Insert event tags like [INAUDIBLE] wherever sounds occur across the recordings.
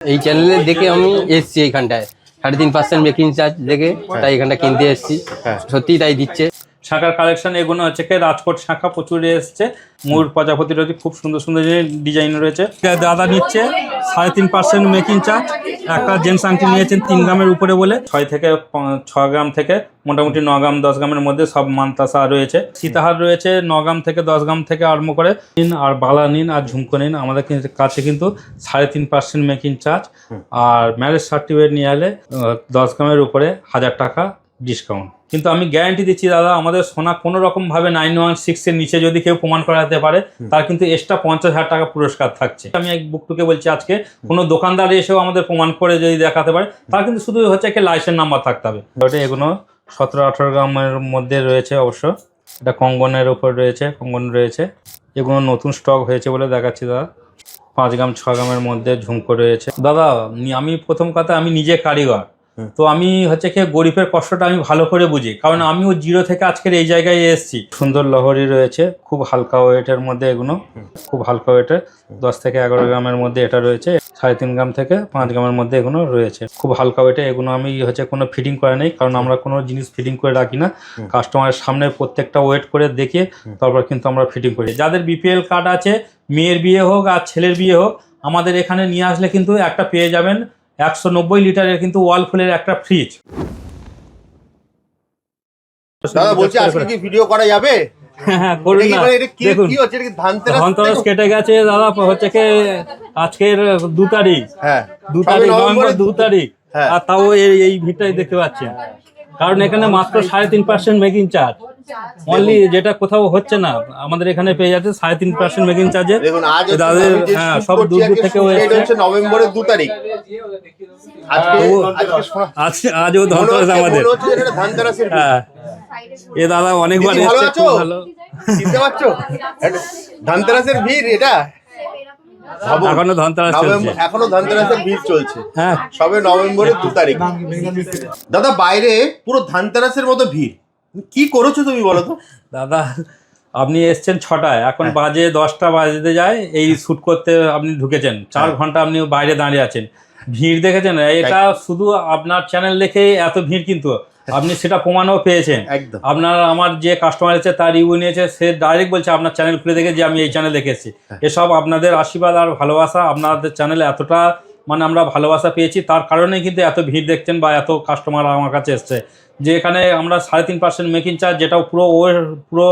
এই চ্যানেলে দেখে আমি এসছি এইখানটায়। সাড়ে তিন পার্সেন্ট মেকিং চার্জ দেখে তাই এখানটা কিনতে এসছি। সত্যি তাই দিচ্ছে। শাঁখার কালেকশন এগুলো হচ্ছে কি রাজকোট শাঁখা প্রচুর এসছে। ময়ূর প্রজাপতি রয়েছে খুব সুন্দর সুন্দর ডিজাইন রয়েছে। দাদা নিচ্ছে সাড়ে তিন পার্সেন্ট মেকিং চার্জ একটা জেন্টস আংটি নিয়েছেন তিন গ্রামের উপরে বলে। ছয় থেকে ছ গ্রাম থেকে মোটামুটি ন গ্রাম দশ গ্রামের মধ্যে সব মান্তাসা রয়েছে। সীতাহার রয়েছে ন গ্রাম থেকে দশ গ্রাম থেকে আরম্ভ করে। নিন আর বালা নিন আর ঝুমকো নিন আমাদের কাছে কিন্তু সাড়ে তিন পার্সেন্ট মেকিং চার্জ আর ম্যারেজ সার্টিফিকেট নিয়ে এলে দশ গ্রামের উপরে হাজার টাকা ডিসকাউন্ট কিন্তু আমি গ্যারান্টি দিচ্ছি দাদা আমাদের সোনা কোনো রকম ভাবে নাইন ওয়ান সিক্স এর নিচে যদি কেউ প্রমাণ করাতে পারে তার কিন্তু এক্সট্রা পঞ্চাশ হাজার টাকা পুরস্কার থাকছে। আমি এক বুকটুকে বলছি আজকে কোনো দোকানদার এসেও আমাদের প্রমাণ করে যদি দেখাতে পারে তার কিন্তু শুধু হচ্ছে একটা লাইসেন্স নাম্বার থাকতে হবে। ওটা এগুলো সতেরো আঠেরো গ্রামের মধ্যে রয়েছে অবশ্য। এটা কঙ্গনের উপর রয়েছে কঙ্গন রয়েছে। এগুলো নতুন স্টক হয়েছে বলে দেখাচ্ছি দাদা। পাঁচ গ্রাম ছ গ্রামের মধ্যে ঝুমকো রয়েছে। দাদা আমি প্রথম কথা আমি নিজে কারিগর। তো আমি হচ্ছে কি গরিবের কষ্টটা আমি ভালো করে বুঝি। কারণ আমিও জিরো থেকে আজকের এই জায়গায় এসেছি। সুন্দর লহরি রয়েছে খুব হালকা ওয়েটের মধ্যে এগুলো খুব হালকা ওয়েটের দশ থেকে এগারো গ্রামের মধ্যে এটা রয়েছে সাড়ে তিন গ্রাম থেকে পাঁচ গ্রামের মধ্যে এগুলো রয়েছে। খুব হালকা ওয়েটে এগুলো আমি হচ্ছে কোনো ফিটিং করে নেই কারণ আমরা কোনো জিনিস ফিটিং করে রাখি না। কাস্টমারের সামনে প্রত্যেকটা ওয়েট করে দেখে তারপর কিন্তু আমরা ফিটিং করি। যাদের বিপিএল কার্ড আছে মেয়ের বিয়ে হোক আর ছেলের বিয়ে হোক আমাদের এখানে নিয়ে আসলে কিন্তু একটা পেয়ে যাবেন একশো নব্বই লিটারের কিন্তু ওয়াল ফুলের একটা ফ্রিজ দাদা বলছি আজকে কি ভিডিও করা যাবে? হ্যাঁ করুন এটা না। মানে দেখুন ধানতেরাস কেটে গেছে দাদা হচ্ছে কি আজকের দু তারিখ। হ্যাঁ। দু তারিখ নভেম্বর দু তারিখ। হ্যাঁ। আর তাও এই এই ভিড়টাই দেখতে পাচ্ছেন। কারণ এখানে মাত্র সাড়ে তিন পার্সেন্ট মেকিং চার্জ অনলি যেটা কোথাও হচ্ছে না আমাদের এখানে পেয়ে যাচ্ছে সাড়ে তিন পার্সেন্ট মেকিং চার্জে দেখুন তাদের হ্যাঁ সব দূর দূর হচ্ছে নভেম্বরের দু তারিখ। আজকে আজও ধনতেরাস আমাদের। হ্যাঁ। এ দাদা অনেকবার এসছে ভালো। চিনতে পারছ? ভিড় এটা? ভাবুন, এখনও ধনতেরাস চলছে। এখনও ধানতেরাসের ভিড় চলছে। হ্যাঁ। সবে নভেম্বরের দু তারিখ। দাদা বাইরে পুরো ধানতেরাসের মতো ভিড়। কি করেছ তুমি বলো তো? দাদা আপনি এসছেন ছটায়। এখন বাজে দশটা বাজতে যায় এই শ্যুট করতে আপনি ঢুকেছেন। চার ঘণ্টা আপনি বাইরে দাঁড়িয়ে আছেন। ভিড় দেখেছেন? এটা শুধু আপনার চ্যানেল দেখে এত ভিড় কিন্তু আপনি সেটা প্রমাণও পেয়েছেন। একদম। আপনার আমার যে কাস্টমার আছে তার রিভিউ নিয়েছে সে ডাইরেক্ট বলছে আপনার চ্যানেল খুলে দেখে যে আমি এই চ্যানেল দেখে এসেছি। এসব আপনাদের আশীর্বাদ আর ভালোবাসা আপনাদের চ্যানেলে এতটা মানে আমরা ভালোবাসা পেয়েছি। তার কারণেই কিন্তু এত ভিড় দেখছেন বা এত কাস্টমার আমার কাছে এসছে। যে এখানে আমরা সাড়ে তিন পার্সেন্ট মেকিং চার্জ যেটাও পুরো পুরো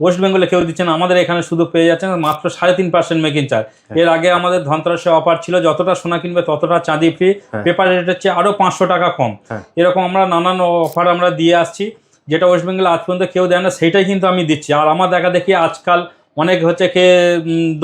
ওয়েস্ট বেঙ্গলে কেউ দিচ্ছেন আমাদের এখানে শুধু পেয়ে যাচ্ছেন মাত্র সাড়ে তিন পার্সেন্ট মেকিং চার্জ এর আগে আমাদের ধনতেরাসে অফার ছিল যতটা সোনা কিনবে ততটা চাঁদি ফ্রি পেপার রেট হচ্ছে আরও পাঁচশো টাকা কম। হ্যাঁ। এরকম আমরা নানান অফার আমরা দিয়ে আসছি। যেটা ওয়েস্ট বেঙ্গলে আজ পর্যন্ত কেউ দেয় না সেইটাই কিন্তু আমি দিচ্ছি। আর আমার দেখা দেখি আজকাল অনেক হচ্ছে কে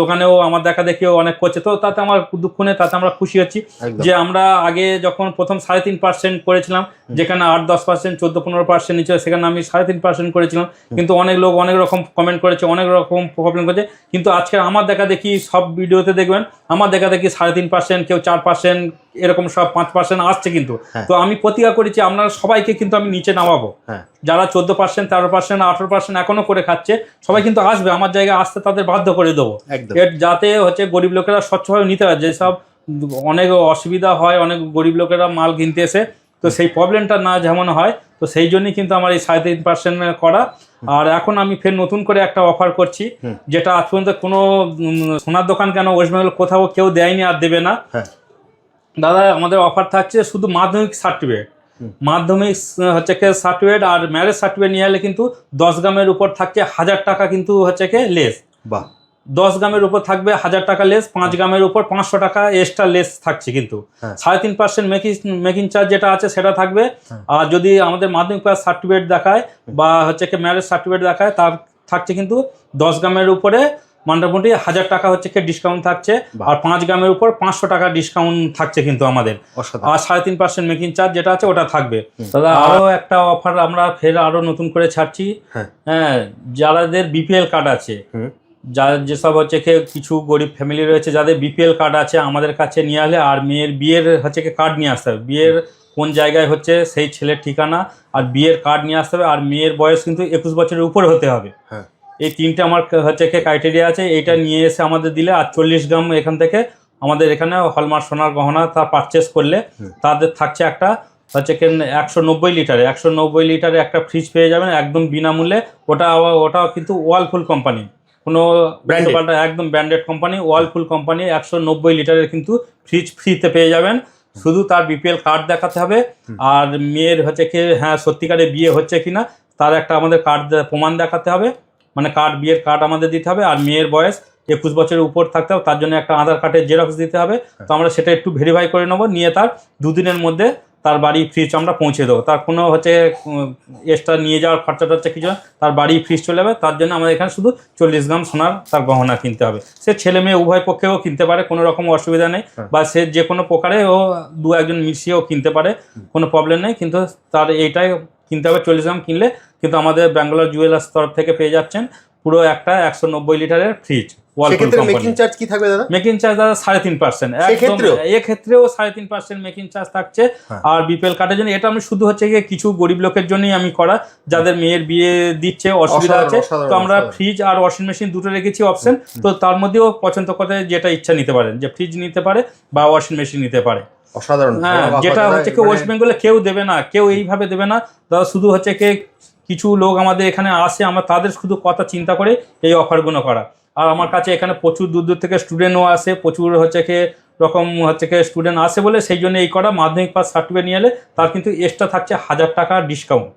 দোকানেও আমার দেখা দেখিও অনেক করছে। তো তাতে আমার দুঃখ নেই তাতে আমরা খুশি হচ্ছি যে আমরা আগে যখন প্রথম সাড়ে তিন পার্সেন্ট করেছিলাম যেখানে আট দশ পার্সেন্ট চোদ্দ পনেরো পার্সেন্ট নিচে সেখানে আমি সাড়ে তিন পার্সেন্ট করেছিলাম। কিন্তু অনেক লোক অনেক রকম কমেন্ট করেছে অনেক রকম প্রবলেম করেছে। কিন্তু আজকে আমার দেখা দেখি সব ভিডিওতে দেখবেন আমার দেখা দেখি সাড়ে তিন পার্সেন্ট কেউ চার পার্সেন্ট এরকম সব পাঁচ পার্সেন্ট আসছে কিন্তু। তো আমি প্রতিজ্ঞা করেছি আপনারা সবাইকে কিন্তু আমি নিচে নামাবো। হ্যাঁ। যারা চোদ্দ পার্সেন্ট তেরো পার্সেন্ট আঠারো পার্সেন্ট এখনও করে খাচ্ছে সবাই কিন্তু আসবে। আমার জায়গায় আসতে তাদের বাধ্য করে দেবো। এর যাতে হচ্ছে গরিব লোকেরা স্বচ্ছভাবে নিতে পারে। যেসব অনেক অসুবিধা হয় অনেক গরিব লোকেরা মাল কিনতে এসে তো সেই প্রবলেমটা না যেমন হয় তো সেই জন্যই কিন্তু আমার এই সাড়ে তিন পার্সেন্ট করা। আর এখন আমি ফের নতুন করে একটা অফার করছি যেটা আজ পর্যন্ত কোনো সোনার দোকান কেন ওয়েস্ট বেঙ্গল কোথাও কেউ দেয়নি আর দেবে না। হ্যাঁ। দাদা আমাদের অফার থাকছে শুধু মাধ্যমিক সার্টিফিকেট মাধ্যমিক হচ্ছে কি সার্টিফিকেট আর ম্যারেজ সার্টিফিকেট নিয়ে এলে কিন্তু দশ গ্রামের উপর থাকছে হাজার টাকা কিন্তু হচ্ছে কি লেস বাহ। দশ গ্রামের উপর থাকবে হাজার টাকা লেস পাঁচ গ্রামের উপর পাঁচশো টাকা এক্সট্রা লেস থাকছে কিন্তু। হ্যাঁ। সাড়ে তিন পার্সেন্ট মেকিং মেকিং চার্জ যেটা আছে সেটা থাকবে। আর যদি আমাদের মাধ্যমিক পাস সার্টিফিকেট দেখায় বা হচ্ছে কি ম্যারেজ সার্টিফিকেট দেখায় তার থাকছে কিন্তু দশ গ্রামের উপরে মোটামুটি হাজার টাকা হচ্ছে কি ডিসকাউন্ট থাকছে। আর পাঁচ গ্রামের উপর পাঁচশো টাকা ডিসকাউন্ট থাকছে কিন্তু আমাদের। আর সাড়ে তিন পার্সেন্ট মেকিং চার্জ যেটা আছে ওটা থাকবে। দাদা আরও একটা অফার আমরা ফের আরও নতুন করে ছাড়ছি। হ্যাঁ। যাদের বিপিএল কার্ড আছে যা যেসব হচ্ছে কি কিছু গরিব ফ্যামিলি রয়েছে যাদের বিপিএল কার্ড আছে আমাদের কাছে নিয়ে আসলে আর মেয়ের বিয়ের হচ্ছে কি কার্ড নিয়ে আসতে হবে। বিয়ের কোন জায়গায় হচ্ছে সেই ছেলের ঠিকানা আর বিয়ের কার্ড নিয়ে আসতে হবে আর মেয়ের বয়স কিন্তু একুশ বছরের উপরে হতে হবে। হ্যাঁ। এই তিনটে আমার হচ্ছে কি ক্রাইটেরিয়া আছে এইটা নিয়ে এসে আমাদের দিলে আটচল্লিশ গ্রাম এখান থেকে আমাদের এখানে হলমার্ক সোনার গহনা তার পারচেস করলে তাদের থাকছে একটা হচ্ছে একশো নব্বই লিটারে। একশো নব্বই লিটারে একটা ফ্রিজ পেয়ে যাবেন একদম বিনামূল্যে। ওটা ওটা কিন্তু ওয়ালফুল কোম্পানি কোনো. পাল্টা একদম ব্র্যান্ডেড কোম্পানি ওয়ালফুল কোম্পানি একশো নব্বই লিটারের কিন্তু ফ্রিজ ফ্রিতে পেয়ে যাবেন। শুধু তার বিপিএল কার্ড দেখাতে হবে। আর মেয়ের হচ্ছে কি হ্যাঁ সত্যিকারে বিয়ে হচ্ছে কিনা তার একটা আমাদের কার্ড প্রমাণ দেখাতে হবে। মানে কার্ড বিয়ের কার্ড আমাদের দিতে হবে আর মেয়ের বয়স একুশ বছরের উপর থাকতে হবে তার জন্য একটা আধার কার্ডের জেরক্স দিতে হবে। তো আমরা সেটা একটু ভেরিফাই করে নেব নিয়ে তার দুদিনের মধ্যে তার বাড়ি ফ্রিজ আমরা পৌঁছে দেবো। তার কোনো হচ্ছে এক্সট্রা নিয়ে যাওয়ার খরচা টরচা কিছু তার বাড়ি ফ্রিজ চলে যাবে তার জন্য আমাদের এখানে শুধু চল্লিশ গ্রাম সোনার তার গহনা কিনতে হবে। সে ছেলে মেয়ে উভয় পক্ষেও কিনতে পারে কোনো রকম অসুবিধা নেই। বা সে যে কোনো প্রকারে ও দু একজন মিশিয়েও কিনতে পারে কোনো প্রবলেম নেই। কিন্তু তার এইটাই কিনতে হবে চল্লিশ গ্রাম কিনলে কিন্তু আমাদের ব্যাঙ্গালোর জুয়েলার্স তরফ থেকে পেয়ে যাচ্ছেন পুরো একটা একশো নব্বই লিটারের ফ্রিজ মেকিং চার্জ কি থাকবে দাদা? মেকিং চার্জ দাদা সাড়ে তিন পার্সেন্ট? এক্ষেত্রেও সাড়ে তিন পার্সেন্ট মেকিং চার্জ থাকছে। হ্যাঁ। আর বিপিএল কার্ডের জন্য এটা আমি শুধু হচ্ছে গিয়ে কিছু গরিব লোকের জন্যই আমি করা। যাদের মেয়ের বিয়ে দিচ্ছে অসুবিধা আছে তো আমরা ফ্রিজ আর ওয়াশিং মেশিন দুটো রেখেছি অপশন তো তার মধ্যেও পছন্দ করে যেটা ইচ্ছা নিতে পারেন যে ফ্রিজ নিতে পারে বা ওয়াশিং মেশিন নিতে পারে। অসাধারণ হ্যাঁ যেটা হচ্ছে কি ওয়েস্ট বেঙ্গলে কেউ দেবে না কেউ এইভাবে দেবে না। দাদা শুধু হচ্ছে কি কিছু লোক আমাদের এখানে আসে আমরা তাদের শুধু কথা চিন্তা করে এই অফারগুলো করা। আর আমার কাছে এখানে প্রচুর দূর দূর থেকে স্টুডেন্টও আসে প্রচুর হচ্ছে কি রকম হচ্ছে কি স্টুডেন্ট আসে বলে সেই জন্য এই করা। মাধ্যমিক পাস সার্টিফিকেট নিয়ে এলে তার কিন্তু এক্সট্রা থাকছে হাজার টাকা ডিসকাউন্ট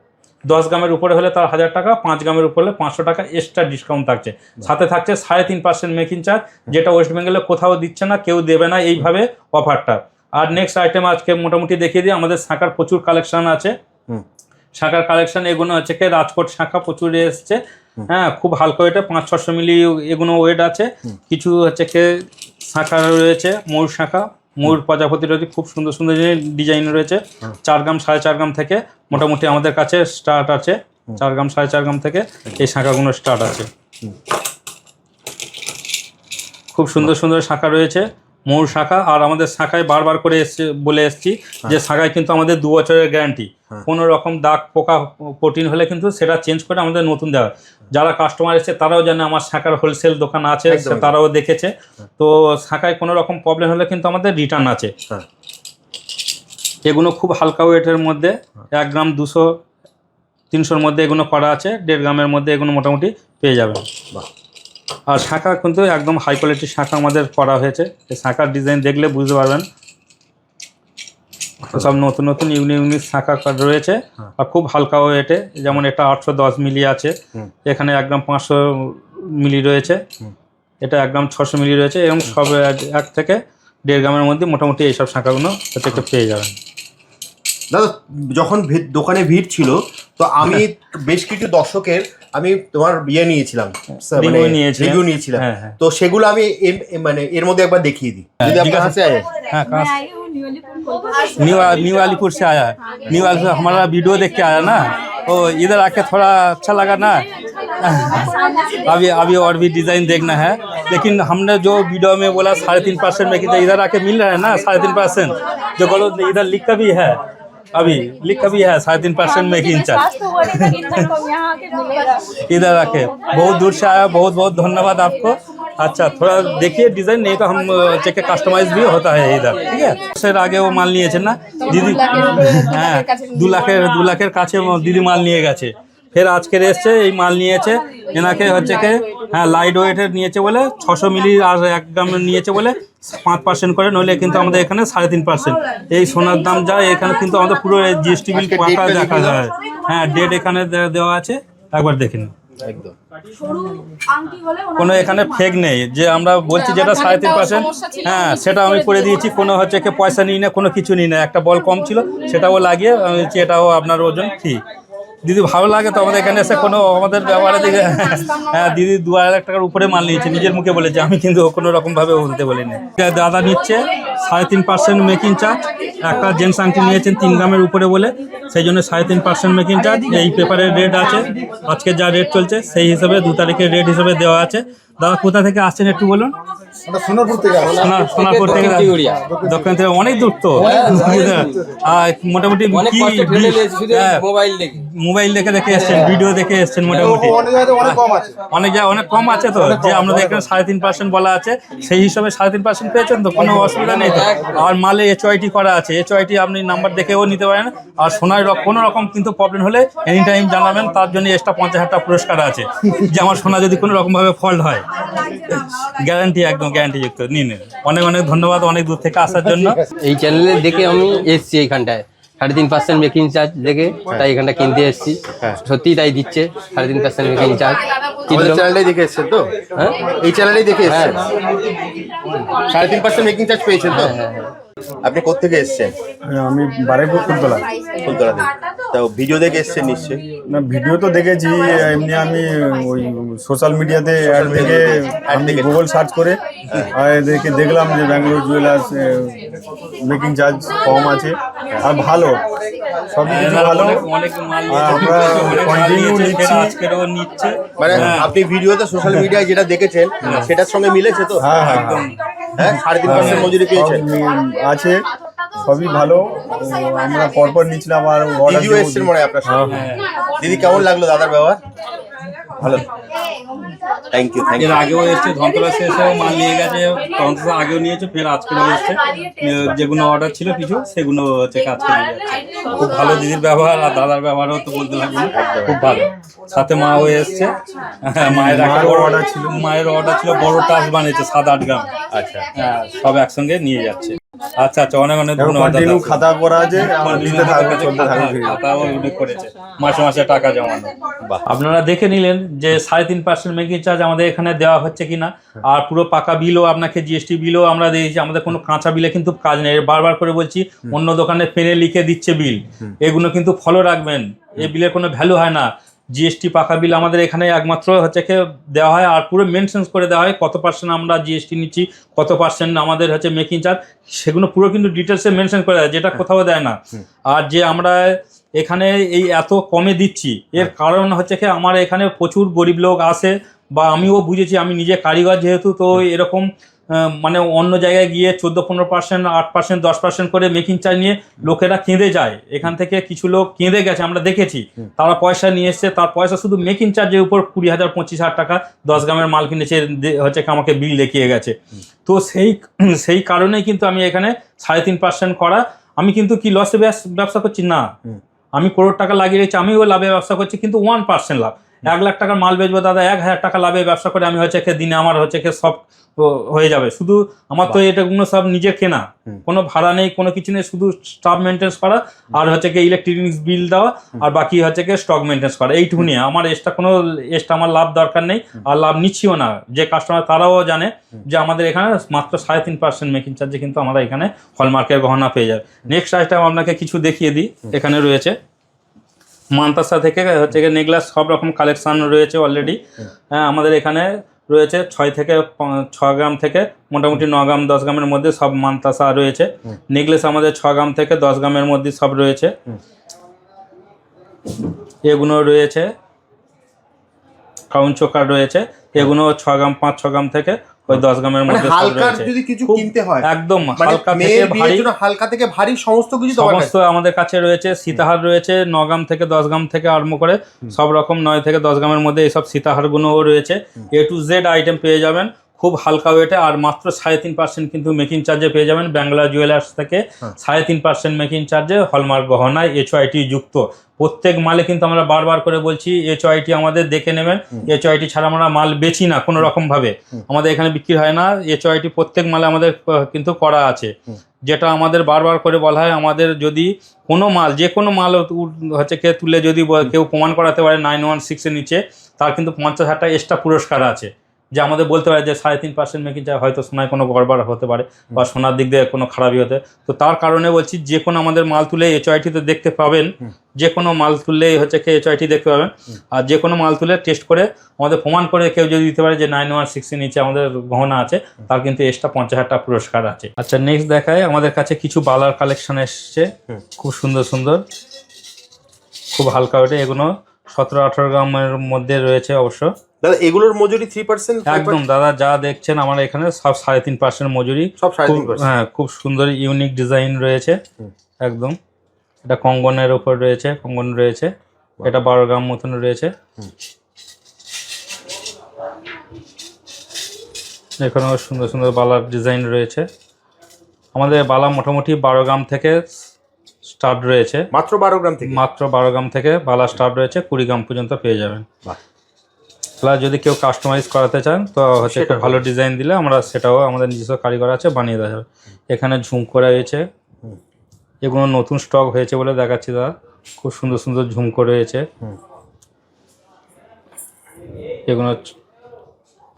দশ গ্রামের উপরে হলে তার হাজার টাকা পাঁচ গ্রামের উপরে হলে পাঁচশো টাকা এক্সট্রা ডিসকাউন্ট থাকছে। সাথে থাকছে সাড়ে তিন পার্সেন্ট মেকিং চার্জ যেটা ওয়েস্ট বেঙ্গলে কোথাও দিচ্ছে না কেউ দেবে না এইভাবে অফারটা। আর নেক্সট আইটেম আজকে মোটামুটি দেখিয়ে দিই আমাদের শাঁখার প্রচুর কালেকশন আছে। শাখার কালেকশন এগুলো হচ্ছে কি রাজকোট শাঁখা প্রচুর এসছে। হ্যাঁ খুব হালকা ওয়েটে পাঁচ ছশো মিলি এগুলো ওয়েট আছে। কিছু হচ্ছে কি শাঁখা রয়েছে ময়ূর শাঁখা। ময়ূর প্রজাপতি রয়েছে খুব সুন্দর সুন্দর ডিজাইন রয়েছে। চার গ্রাম সাড়ে চার গ্রাম থেকে মোটামুটি আমাদের কাছে স্টার্ট আছে। চার গ্রাম সাড়ে চার গ্রাম থেকে এই শাঁখাগুলো স্টার্ট আছে। খুব সুন্দর সুন্দর শাঁখা রয়েছে। ময়ূর শাখা আর আমাদের শাখায় বারবার করে এসছে বলে এসছি যে শাখায় কিন্তু আমাদের দু বছরের গ্যারান্টি কোনো রকম দাগ পোকা প্রোটিন হলে কিন্তু সেটা চেঞ্জ করে আমাদের নতুন দেওয়া হয়। যারা কাস্টমার এসেছে তারাও জানে আমার শাখার হোলসেল দোকান আছে। তারাও দেখেছে তো শাখায় কোনো রকম প্রবলেম হলে কিন্তু আমাদের রিটার্ন আছে হ্যাঁ। এগুলো খুব হালকা ওয়েটের মধ্যে এক গ্রাম দুশো তিনশোর মধ্যে এগুলো করা আছে দেড় গ্রামের মধ্যে এগুলো মোটামুটি পেয়ে যাবেন বাহ। আর শাঁখা কিন্তু একদম হাই কোয়ালিটির শাঁখা আমাদের করা হয়েছে। শাঁখার ডিজাইন দেখলে বুঝতে পারবেন। সব নতুন নতুন ইউনিক ইউনিক শাঁখা রয়েছে। আর খুব হালকা ওয়েটে যেমন এটা আটশো দশ মিলি আছে। এখানে এক গ্রাম পাঁচশো মিলি রয়েছে। এটা এক গ্রাম ছশো মিলি রয়েছে এরকম সব এক- থেকে দেড় গ্রামের মধ্যে মোটামুটি এইসব শাঁখাগুলো থেকে পেয়ে যাবেন। দাদা যখন দোকানে ভিড় ছিল তো আমি বেশ কিছু দর্শকের আমি তোমার ইয়ে নিয়েছিলাম Review নিয়েছিলেন। রিভিউ নিয়েছিলাম হ্যাঁ, হ্যাঁ। তো সেগুলো আমি এম- এ- মানে এর মধ্যে একবার দেখিয়ে দিই যদি আপনার জিজ্ঞাসা- হাতে আয় हाँ, कहाँ मैं से? आई हूँ न्यू अलीपुर कोलकाता से। न्यू न्यू अलीपुर से आया है न्यू अलीपुर हमारा वीडियो देख के आया ना तो इधर आके थोड़ा अच्छा लगा ना सामने से अभी अभी और भी डिज़ाइन देखना है लेकिन हमने जो वीडियो में बोला साढ़े तीन परसेंट में कितना इधर आके मिल रहा है ना साढ़े तीन परसेंट जो बोलो इधर लिख का भी है अभी लिख का भी है साढ़े तीन परसेंट में की इंचार्ज विश्वास तो हो नहीं था कि इतना कम यहाँ आके मिलेगा इधर आके बहुत दूर से आया बहुत बहुत धन्यवाद आपको अच्छा थोड़ा देखिए डिजाइन नहीं तो हम चेक कस्टमाइज भी होता है इधर ठीक है सर आगे वो माल নিয়েছেন না দিদি হ্যাঁ দু লাখের দু লাখের কাছে দিদি মাল নিয়ে গেছে ফের আজকের এসছে এই মাল নিয়েছে। এনাকে হচ্ছে কি হ্যাঁ লাইট ওয়েটের নিয়েছে বলে ছশো মিলি আর এক গ্রাম নিয়েছে বলে পাঁচ পার্সেন্ট করে নইলে কিন্তু আমাদের এখানে সাড়ে তিন পার্সেন্ট এই সোনার দাম যায় এখানে কিন্তু আমাদের পুরো জিএসটি বিল পাকা দেখা যায়। হ্যাঁ ডেট এখানে দে- দেওয়া আছে একবার দেখে নিন একদম। কোনো এখানে ফেক নেই যে আমরা বলছি যেটা সাড়ে তিন পার্সেন্ট হ্যাঁ সেটা আমি করে দিয়েছি। কোনো হচ্ছে কি পয়সা নিই না কোনো কিছু নিই না একটা বল কম ছিল সেটাও লাগিয়ে আমি এটাও আপনার ওজন ফ্রি দিদি ভালো লাগে তো আমাদের এখানে এসে কোনো আমাদের ব্যবহারে দিকে হ্যাঁ দিদি দু হাজার টাকার উপরে মাল নিয়েছে, নিজের মুখে বলেছে, আমি কিন্তু কোনো রকমভাবে বলতে বলিনি। দাদা নিচ্ছে সাড়ে তিন পার্সেন্ট মেকিং চার্জ একটা জেন্টস আংটি নিয়েছেন তিন গ্রামের উপরে বলে। সেই জন্য সাড়ে তিন পার্সেন্ট মেকিং চার্জ এই পেপারের রেট আছে। আজকে যা রেট চলছে সেই হিসাবে দু তারিখের রেট হিসাবে দেওয়া আছে। দাদা কোথা থেকে আসছেন একটু বলুন? সোনারপুর থেকে সোনারপুর থেকে দক্ষিণ থেকে অনেক দূর তো। মোটামুটি শুধু হ্যাঁ, মোবাইল দেখে। দেখে এসছেন ভিডিও দেখে এসছেন মোটামুটি। অনেক জায়গায় অনেক কম আছে। তো। যে আমাদের এখানে সাড়ে তিন পার্সেন্ট বলা আছে। সেই হিসাবে সাড়ে তিন পার্সেন্ট পেয়েছেন তো? কোনো অসুবিধা নেই। তো? আর মালে এইচ ওয়াইটি করা আছে। এইচ ওয়াইটি আপনি নাম্বার দেখেও নিতে পারেন। আর সোনার কোনো রকম কিন্তু প্রবলেম হলে এনি টাইম জানাবেন। তার জন্য এক্সট্রা পঞ্চাশ হাজার পুরস্কার আছে। যে আমার সোনা যদি কোনো রকমভাবে ফল্ট হয় গ্যারান্টি একদম গ্যারান্টি যুক্ত নিন। অনেক অনেক ধন্যবাদ অনেক দূর থেকে আসার জন্য। এই চ্যানেলে দেখে আমি এসছি এইখানটায়। সাড়ে তিন পার্সেন্ট মেকিং চার্জ দেখে তাই এখানটা কিনতে এসছি। সত্যি তাই দিচ্ছে সাড়ে তিন পার্সেন্ট মেকিং চার্জ আমাদের চ্যানেলটাই দেখে এসছেন তো? হ্যাঁ। এই চ্যানেলেই দেখে এসছেন? হ্যাঁ সাড়ে তিন পার্সেন্ট মেকিং চার্জ পেয়েছেন তো? হ্যাঁ হ্যাঁ। আপনি কোথেকে এসছেন? আমি বারাইপুর ফুটবলা ফুলতলা। থেকে তো ভিডিও দেখে এসছেন নিশ্চয়ই? না ভিডিও তো দেখেছি এমনি আমি ওই সোশ্যাল মিডিয়াতে অ্যাড দেখে আমি। গুগল সার্চ করে আর দেখে দেখলাম যে ব্যাঙ্গালোর জুয়েলার্স মেকিং চার্জ কম আছে। আর ভালো সব কিছু ভালো। মাল আর আমরা মাল নিচ্ছি। আজকেরও নিচ্ছে। মানে হ্যাঁ। আপনি ভিডিওতে সোশ্যাল মিডিয়ায় যেটা দেখেছেন সেটার সঙ্গে মিলেছে তো? হ্যাঁ হ্যাঁ। একদম। হ্যাঁ সাড়ে তিন পার্সেন্ট মজুরি পেয়েছেন আছে সবই ভালো। আমরা পরপর নিচ্ছিলাম আর অর্ডার দিদিও এসছেন মনে হয় আপনার সঙ্গে হ্যাঁ। দিদি কেমন লাগল দাদার ব্যবহার? ভালো। থ্যাংক ইউ থ্যাংক এর ইউ আগেও এসছে ধনতলা শেষেও মাল নিয়ে গেছে ধনতলা আগেও নিয়েছে ফের আজকেও এসছে। যেগুলো অর্ডার ছিল কিছু সেগুলো হচ্ছে কাজ করে যাচ্ছে খুব ভালো দিদির ব্যবহার আর দাদার ব্যবহারও তো বলতে লাগবে। খুব ভালো। সাথে মাও এসছে। হ্যাঁ, মায়ের একটা মায়েরও বড় order ছিল। মায়ের অর্ডার ছিল বড় টাস বানিয়েছে সাত আট গ্রাম। আচ্ছা। হ্যাঁ সব একসঙ্গে নিয়ে যাচ্ছে। আচ্ছা আচ্ছা অনেক অনেক ধন্যবাদ কন্টিনিউ। খাতা করা আছে নিতে থাকবে চলতে থাকবে। খাতাও উল্লেখ করেছে। মাসে মাসে টাকা জমানো। আপনারা দেখে নিলেন যে সাড়ে তিন পার্সেন্ট মেকিং চার্জ আমাদের এখানে দেওয়া হচ্ছে কিনা। আর পুরো পাকা বিলও আপনাকে জিএসটি বিলও আমরা দিয়েছি। আমাদের কোনো কাঁচা বিলে কিন্তু কাজ নেই। বারবার করে বলছি অন্য দোকানে পেনে লিখে দিচ্ছে বিল। এগুলো কিন্তু ফলো রাখবেন। এই বিলের কোনো ভ্যালু হয় না। জিএসটি পাকা বিল আমাদের এখানে একমাত্র হচ্ছে কি দেওয়া হয় আর পুরো মেনশন করে দেওয়া হয়। কত পার্সেন্ট আমরা জিএসটি নিচ্ছি কত পার্সেন্ট আমাদের হচ্ছে মেকিং চার্জ সেগুলো পুরো কিন্তু ডিটেলসে মেনশন করে দেয় যেটা কোথাও দেয় না। আর যে আমরা এখানে এই এত কমে দিচ্ছি এর কারণ হচ্ছে কি আমার এখানে প্রচুর গরিব লোক আসে বা আমিও বুঝেছি আমি নিজে কারিগর যেহেতু তো এরকম মানে অন্য জায়গায় গিয়ে চোদ্দ পনেরো পার্সেন্ট আট পার্সেন্ট দশ পার্সেন্ট করে মেকিং চার্জ নিয়ে লোকেরা কেঁদে যায়। এখান থেকে কিছু লোক কেঁদে গেছে আমরা দেখেছি। তারা পয়সা নিয়ে এসছে তার পয়সা শুধু মেকিং চার্জের উপর কুড়ি হাজার পঁচিশ হাজার টাকা দশ গ্রামের মাল কিনেছে হচ্ছে আমাকে বিল দেখিয়ে গেছে। তো সেই [CLEARS THROAT] সেই কারণেই কিন্তু আমি এখানে সাড়ে তিন পার্সেন্ট করা। আমি কিন্তু কি লসে ব্যবসা করছি? না। আমি করোড় টাকা লাগিয়ে রেখেছি আমিও লাভে ব্যবসা করছি কিন্তু ওয়ান পার্সেন্ট লাভ। এক লাখ টাকার মাল বেচবো দাদা এক হাজার টাকা লাভে ব্যবসা করে আমি হচ্ছে দিনে আমার হচ্ছে কি সব হয়ে যাবে। শুধু আমার তো এটাগুলো সব নিজের কেনা। কোনো ভাড়া নেই কোনো কিছু নেই শুধু স্টাফ মেনটেন্স করা আর হচ্ছে কি ইলেকট্রনিক্স বিল দেওয়া আর বাকি হচ্ছে কি স্টক মেনটেন্স করা। এইটুকু নিয়ে আমার এক্সট্রা কোনো এক্সট্রা আমার লাভ দরকার নেই আর লাভ নিচ্ছিও না। যে কাস্টমার তারাও জানে যে আমাদের এখানে মাত্র সাড়ে তিন পার্সেন্ট মেকিং চার্জে কিন্তু আমরা এখানে হলমার্কের গহনা পেয়ে যাবে নেক্সট আইটেম আপনাকে কিছু দেখিয়ে দিই। এখানে রয়েছে মান্তাসা থেকে হচ্ছে গিয়ে নেকলেস সব রকম কালেকশন রয়েছে অলরেডি হ্যাঁ। আমাদের এখানে রয়েছে ছয় থেকে ছ গ্রাম থেকে মোটামুটি ন গ্রাম দশ গ্রামের মধ্যে সব মান্তাসা রয়েছে। নেকলেস আমাদের ছ গ্রাম থেকে দশ গ্রামের মধ্যে সব রয়েছে। এগুলো রয়েছে। কাউন চোকার রয়েছে। এগুলো ছ গ্রাম পাঁচ ছ গ্রাম থেকে ওই দশ গ্রামের মানে মধ্যে সব হালকার যদি কিছু কিনতে হয় একদম মানে হালকা থেকে ভারী। হালকা থেকে ভারী সমস্ত কিছু সমস্ত আমাদের কাছে রয়েছে সীতাহার রয়েছে ন গ্রাম থেকে দশ গ্রাম থেকে আরম্ভ করে সব রকম নয় থেকে দশ গ্রামের মধ্যে এইসব সীতাহারগুলোও রয়েছে। এ টু জেড আইটেম পেয়ে যাবেন। খুব হালকা ওয়েটে আর মাত্র সাড়ে তিন পার্সেন্ট কিন্তু মেকিং চার্জে পেয়ে যাবেন বাংলা জুয়েলার্স থেকে। সাড়ে তিন পার্সেন্ট মেকিং চার্জে হলমার্ক গহনায় এইচওআইটি যুক্ত। প্রত্যেক মালে কিন্তু আমরা বারবার করে বলছি এইচওআইটি আমাদের দেখে নেবেন। এইচওআইটি ছাড়া আমরা মাল বেচি না কোনো রকম ভাবে। আমাদের এখানে বিক্রি হয় না। এইচওআইটি প্রত্যেক মালে আমাদের কিন্তু করা আছে। যেটা আমাদের বারবার করে বলা হয় আমাদের যদি কোনো মাল যে কোনো মাল হচ্ছে কে তুলে যদি কেউ প্রমাণ করাতে পারে নাইন ওয়ান সিক্সের নিচে তার কিন্তু পঞ্চাশ হাজার টাকা এক্সট্রা পুরস্কার আছে। যে আমাদের বলতে পারে যে সাড়ে তিন পার্সেন্ট মেকিং চার্জ হয়তো সোনায় কোনো গড়বড় হতে পারে বা সোনার দিক দিয়ে কোনো খারাপই হতে তো তার কারণে বলছি যে কোনো আমাদের মাল তুলে এইচআইটিতে দেখতে পাবেন। যে কোনো মাল তুললেই হচ্ছে কি এইচআইটি দেখতে পাবেন। আর যে কোনো মাল তুলে টেস্ট করে আমাদের প্রমাণ করে কেউ যদি দিতে পারে যে নাইন ওয়ান সিক্সের নিচে আমাদের গহনা আছে তার কিন্তু এক্সট্রা পঞ্চাশ হাজার টাকা পুরস্কার আছে। আচ্ছা নেক্সট দেখায় আমাদের কাছে কিছু বালার কালেকশন এসছে। খুব সুন্দর সুন্দর। খুব হালকা ওঠে এগুলো সতেরো আঠারো গ্রামের মধ্যে রয়েছে অবশ্য। দাদা এগুলোর মজুরি থ্রি পার্সেন্ট একদম দাদা যা দেখছেন আমার এখানে সব সাড়ে তিন পার্সেন্ট মজুরি। সব সাড়ে তিন হ্যাঁ খুব সুন্দর ইউনিক ডিজাইন রয়েছে। একদম। এটা কঙ্গনের ওপর রয়েছে কঙ্গন রয়েছে। এটা বারো গ্রাম মতন রয়েছে। এখানেও সুন্দর সুন্দর বালার ডিজাইন রয়েছে। আমাদের বালা মোটামুটি বারো গ্রাম থেকে স্টার্ট রয়েছে। মাত্র বারো গ্রাম থেকে? মাত্র বারো গ্রাম থেকে বালা স্টার্ট রয়েছে কুড়ি গ্রাম পর্যন্ত পেয়ে যাবেন। বাহ। প্লাস যদি কেউ কাস্টমাইজ করাতে চান তো হচ্ছে একটু ভালো ডিজাইন দিলে আমরা সেটাও আমাদের নিজস্ব কারিগর আছে বানিয়ে দেওয়া যাবে। এখানে ঝুমকো রয়েছে। এগুলো নতুন স্টক হয়েছে বলে দেখাচ্ছি দাদা। খুব সুন্দর সুন্দর ঝুমকো রয়েছে। এগুলো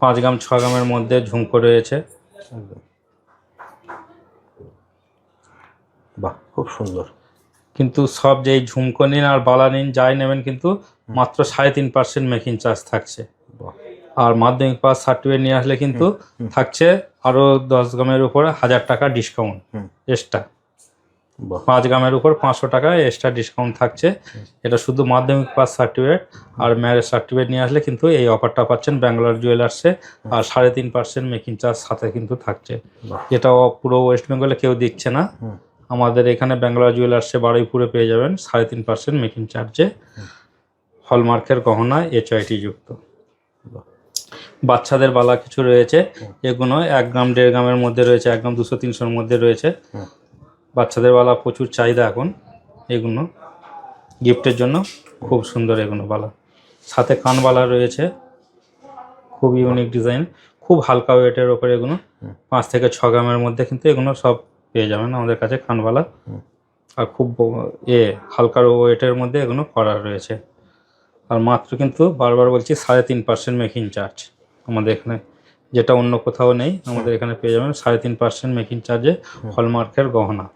পাঁচ গ্রাম ছ গ্রামের মধ্যে ঝুমকো রয়েছে। বাহ খুব সুন্দর। কিন্তু সব যেই ঝুমকো নিন আর বালা নিন যাই নেবেন কিন্তু মাত্র সাড়ে তিন পার্সেন্ট মেকিং চার্জ থাকছে। আর মাধ্যমিক পাস সার্টিফিকেট নিয়ে আসলে কিন্তু থাকছে আরও দশ গ্রামের উপরে হাজার টাকা ডিসকাউন্ট এক্সট্রা পাঁচ গ্রামের উপর পাঁচশো টাকা এক্সট্রা ডিসকাউন্ট থাকছে। এটা শুধু মাধ্যমিক পাস সার্টিফিকেট আর ম্যারেজ সার্টিফিকেট নিয়ে আসলে কিন্তু এই অফারটা পাচ্ছেন ব্যাঙ্গালোর জুয়েলার্সে আর সাড়ে তিন পার্সেন্ট মেকিং চার্জ সাথে কিন্তু থাকছে। যেটা পুরো ওয়েস্ট বেঙ্গলে কেউ দিচ্ছে না। আমাদের এখানে ব্যাঙ্গালোর জুয়েলার্সে বারুইপুরে পেয়ে যাবেন সাড়ে তিন পার্সেন্ট মেকিং চার্জে হলমার্কের গহনা এইচআইটি যুক্ত। বাচ্চাদের বালা কিছু রয়েছে এগুলো এক গ্রাম দেড় গ্রামের মধ্যে রয়েছে এক গ্রাম দুশো তিনশোর মধ্যে রয়েছে। হুম। বাচ্চাদের বালা প্রচুর চাহিদা এখন এগুলো গিফটের জন্য খুব সুন্দর এগুলো বালা। সাথে কানবালা রয়েছে খুব ইউনিক ডিজাইন খুব হালকা ওয়েটের ওপরে এগুলো পাঁচ থেকে ছ গ্রামের মধ্যে কিন্তু এগুলো সব পেয়ে যাবেন আমাদের কাছে কানবালা আর খুব এ হালকা ওয়েটের মধ্যে এগুলো করা রয়েছে। আর মাত্র কিন্তু বারবার বলছি সাড়ে তিন পার্সেন্ট মেকিং চার্জ আমাদের এখানে। যেটা অন্য কোথাও নেই আমাদের এখানে পেয়ে যাবেন সাড়ে তিন পার্সেন্ট মেকিং চার্জে হলমার্কের গহনা।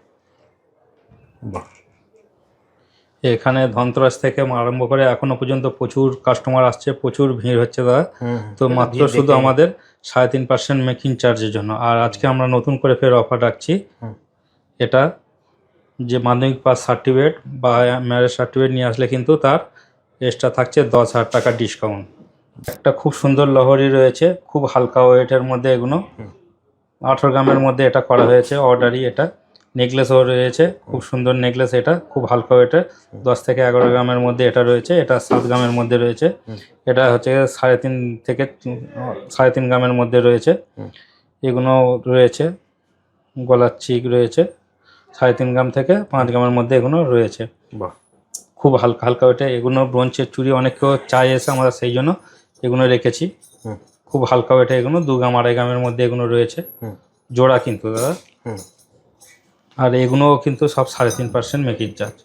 এখানে ধনতেরাস থেকে আরম্ভ করে এখনও পর্যন্ত প্রচুর কাস্টমার আসছে প্রচুর ভিড় হচ্ছে দাদা। তো মাত্র শুধু আমাদের সাড়ে তিন পার্সেন্ট মেকিং চার্জের জন্য। আর আজকে আমরা নতুন করে ফের অফার রাখছি। এটা যে মাধ্যমিক পাস সার্টিফিকেট বা ম্যারেজ সার্টিফিকেট নিয়ে আসলে কিন্তু তার এক্সট্রা থাকছে দশ হাজার টাকা ডিসকাউন্ট একটা খুব সুন্দর লহরি রয়েছে, খুব হালকা ওয়েটের মধ্যে এগুলো। আঠেরো গ্রামের মধ্যে এটা করা হয়েছে অর্ডারই এটা। নেকলেসও রয়েছে, খুব সুন্দর নেকলেস এটা, খুব হালকা ওয়েটের দশ থেকে এগারো গ্রামের মধ্যে এটা রয়েছে, এটা সাত গ্রামের মধ্যে রয়েছে। এটা হচ্ছে সাড়ে তিন থেকে, সাড়ে তিন গ্রামের মধ্যে রয়েছে। এগুলো রয়েছে, গলার চিক রয়েছে। সাড়ে তিন গ্রাম থেকে পাঁচ গ্রামের মধ্যে এগুলো রয়েছে। বাহ। খুব হালকা হালকা ওইটা এগুলো ব্রঞ্চের চুড়ি অনেক কেউ চাই এসে আমরা সেই জন্য এগুলো রেখেছি খুব হালকা ওইটা এগুলো দু গ্রাম আড়াই গ্রামের মধ্যে এগুলো রয়েছে। জোড়া কিন্তু দাদা। হুম। আর এগুলো কিন্তু সব সাড়ে তিন পার্সেন্ট মেকিং চার্জ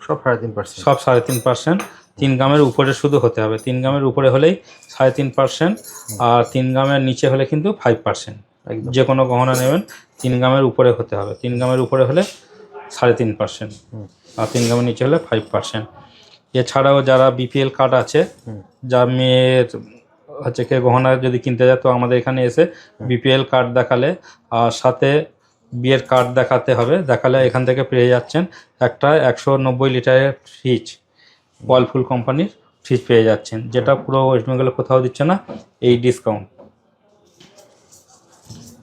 সব সাড়ে তিন পার্সেন্ট সব সাড়ে তিন পার্সেন্ট তিন গ্রামের উপরে শুধু হতে হবে। তিন গ্রামের উপরে হলেই সাড়ে তিন পার্সেন্ট আর তিন গ্রামের নিচে হলে কিন্তু ফাইভ পার্সেন্ট যে কোনো গহনা নেবেন তিন গ্রামের উপরে হতে হবে। তিন গ্রামের উপরে হলে সাড়ে তিন পার্সেন্ট। আর তিন গ্রামের নিচে হলে ফাইভ পার্সেন্ট এছাড়াও যারা বিপিএল কার্ড আছে। যা মেয়ের হচ্ছে কে গহনা যদি কিনতে যায় তো আমাদের এখানে এসে বিপিএল কার্ড দেখালে আর সাথে বিয়ের কার্ড দেখাতে হবে। দেখালে এখান থেকে পেয়ে যাচ্ছেন একটা একশো নব্বই লিটারের ফ্রিজ ওয়ালফুল কোম্পানির ফ্রিজ পেয়ে যাচ্ছেন যেটা পুরো ওয়েস্ট বেঙ্গলে কোথাও দিচ্ছে না এই ডিসকাউন্ট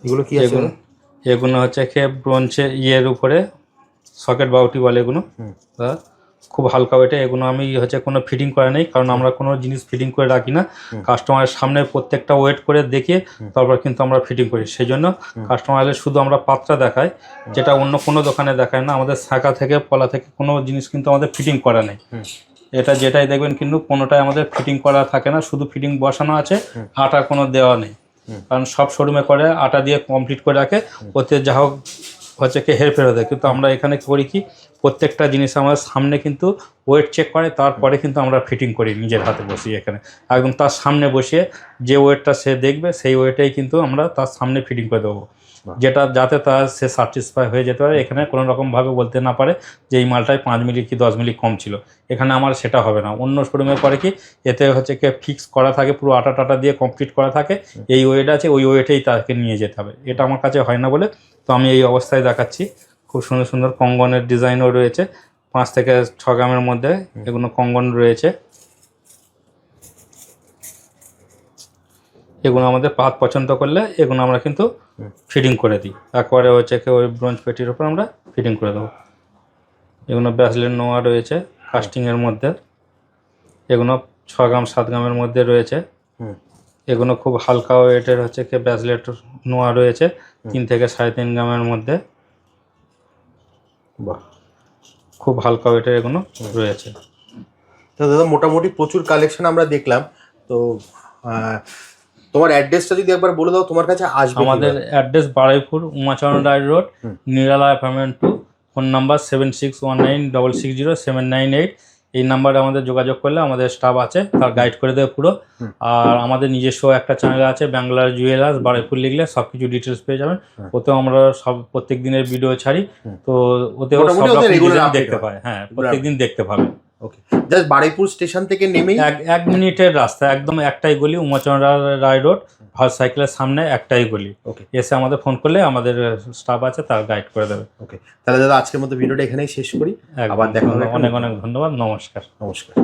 এগুলো কি এগুলো এগুলো হচ্ছে খেয়ে ব্রোঞ্চে ইয়ের উপরে সকেট বাউটি বলে এগুলো। খুব হালকা ওয়েটে এগুলো আমি হচ্ছে কোনো ফিটিং করে নেই কারণ আমরা কোনো জিনিস ফিটিং করে রাখি না। কাস্টমারের সামনে প্রত্যেকটা ওয়েট করে দেখে তারপর কিন্তু আমরা ফিটিং করি। সেই জন্য কাস্টমারের শুধু আমরা পাত্রা দেখাই যেটা অন্য কোনো দোকানে দেখায় না। আমাদের শাখা থেকে পলা থেকে কোনো জিনিস কিন্তু আমাদের ফিটিং করা নেই। এটা যেটাই দেখবেন কিন্তু কোনোটাই আমাদের ফিটিং করা থাকে না। শুধু ফিটিং বসানো আছে আটার কোনো দেওয়া নেই। কারণ সব শোরুমে করে আটা দিয়ে কমপ্লিট করে রাখে। ওতে যা হোক হচ্ছে কি হেরফের হতে কিন্তু আমরা এখানে করি কি প্রত্যেকটা জিনিস আমাদের সামনে কিন্তু ওয়েট চেক করে তারপরে কিন্তু আমরা ফিটিং করি নিজের হাতে বসিয়ে এখানে। একদম তার সামনে বসিয়ে যে ওয়েটটা সে দেখবে সেই ওয়েটেই কিন্তু আমরা তার সামনে ফিটিং করে দেবো। যেটা যাতে তার সে স্যাটিসফাই হয়ে যেতে পারে। এখানে কোনো রকমভাবে বলতে না পারে যে এই মালটায় পাঁচ মিলি কি দশ মিলি কম ছিল। এখানে আমার সেটা হবে না। অন্য শোরুমে করে কি এতে হচ্ছে কি ফিক্স করা থাকে পুরো আটা টাটা দিয়ে কমপ্লিট করা থাকে। এই ওয়েট আছে ওই ওয়েটেই তাকে নিয়ে যেতে হবে। এটা আমার কাছে হয় না বলে তো আমি এই অবস্থায় দেখাচ্ছি। খুব সুন্দর সুন্দর কঙ্গনের ডিজাইনও রয়েছে। পাঁচ থেকে ছ গ্রামের মধ্যে এগুলো কঙ্গন রয়েছে। এগুলো আমাদের পাত পছন্দ করলে এগুলো আমরা কিন্তু ফিটিং করে দিই। একবারে হচ্ছে ওই ব্রোঞ্জ পেটির উপর আমরা ফিটিং করে দেবো। এগুলো ব্যাসলেন নোয়া রয়েছে কাস্টিংয়ের মধ্যে। এগুলো ছ গ্রাম, সাত গ্রামের মধ্যে রয়েছে। এগুলো খুব হালকা ওয়েটের হচ্ছে কি ব্যাসলেট নোয়া রয়েছে তিন থেকে সাড়ে তিন গ্রামের মধ্যে। বাহ। খুব হালকা ওয়েটের এগুলো রয়েছে। তো দাদা মোটামুটি প্রচুর কালেকশন আমরা দেখলাম। তো তোমার অ্যাড্রেসটা যদি একবার বলে দাও তোমার কাছে আসবে আমাদের address Baruipur Umacharan Roy road Nirala apartment two phone number seven six one nine double six zero seven nine eight এই নাম্বারে আমাদের যোগাযোগ করলে আমাদের স্টাফ আছে তার গাইড করে দেবে পুরো। আর আমাদের নিজস্ব একটা চ্যানেল আছে বাংলার জুয়েলার্স বারুইপুর লিখলে সব কিছু ডিটেলস পেয়ে যাবেন। ওতেও আমরা সব প্রত্যেক দিনের ভিডিও ছাড়ি। তো ওতেও সব রকম দেখতে। পায়। হ্যাঁ প্রত্যেকদিন দেখতে পাবে। ওকে জাস্ট বারুইপুর স্টেশন থেকে নেমেই? এক এক মিনিটের রাস্তা একদম একটাই গলি উমাচরণ রায় রোড ভার সাইকেলের সামনে একটাই গলি। ওকে এসে আমাদের ফোন করলে আমাদের স্টাফ আছে তার গাইড করে দেবে। ওকে তাহলে দাদা আজকের মতো ভিডিওটা এখানেই শেষ করি। আবার দেখা হবে অনেক অনেক ধন্যবাদ। নমস্কার। নমস্কার।